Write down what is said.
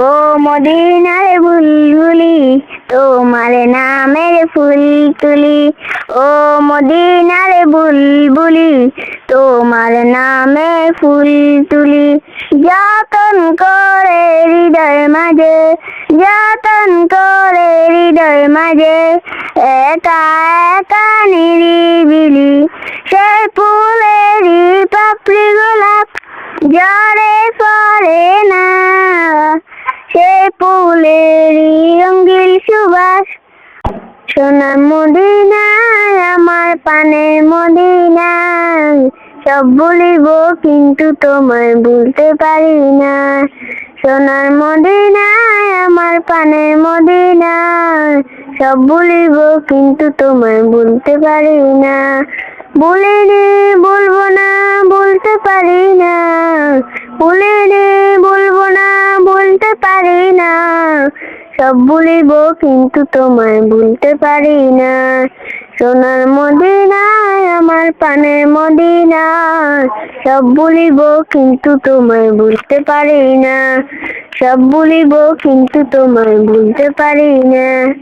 ও মদিনার বুলবুলি, তোমার নামের ফুল তুলি ও মদিনার বুলবুলি, তোমার নামে ফুল তুলি যতন করে হৃদয় মাঝে, যতন করে হৃদয় মাঝে, একা একা নিরিবিলি। সেই ফুলেরই পাপড়ি গোলাপ না সে ফুলেরই রঙ্গিল সুবাস। সোনার মদিনায়, আমার পানের মদিনায়। সব বলিব, কিন্তু তোমায় বলতে পারি না। সোনার মদিনায়, আমার পানের মদিনায়। সব বলিব, কিন্তু তোমায় বলতে পারি না। বলিনি বলব না, বলতে পারি না। বলিনি সব বলিব কিন্তু তোমায় বলতে পারি না। সোনার মদিনায় আমার পানের মদিনা। সব বলিব কিন্তু তোমায় বলতে পারি না। সব বলিব কিন্তু তোমায় বলতে পারি না।